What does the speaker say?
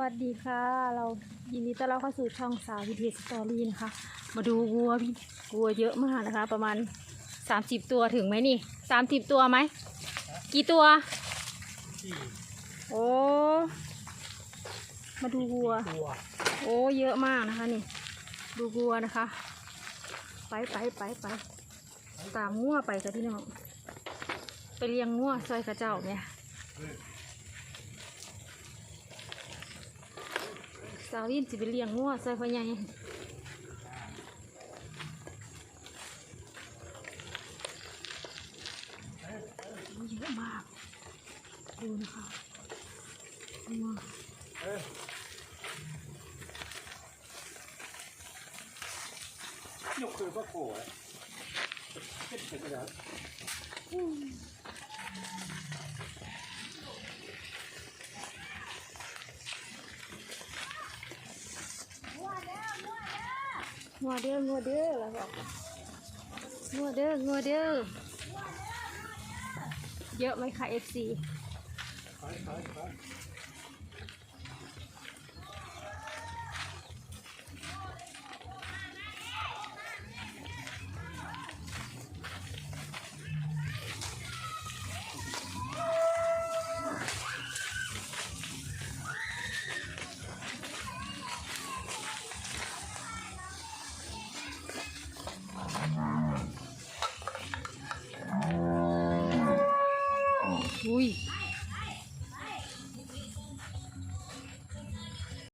วัสดีค่ะ เรายินดีต้อนรับเข้าสู่ช่องสาววิถีสตอรี่นะคะ มาดูวัวพี่วัวเยอะมากนะคะ ประมาณสามสิบตัวถึงไหมนี่สามสิบตัวไหม กี่ตัว โอ้ มาดูวัวตัวโอ้ เยอะมากนะคะนี่ ดูวัวนะคะ ไปไปไปไปตามงัวไปกับพี่น้อง ไปเลี้ยงงัวซอยกระเจ้าเนี่ยาวยินสิไปเลี้ยงงัวซอยพ่อใหญ่เยอะมากดูนะคะงัวยกคือพระโขนเห็นเห็นแล้ว งัวเด้องัวเด้อแล้วบอกงัวเด้องัวเด้อเยอะไหมคะ FC ขาย fui.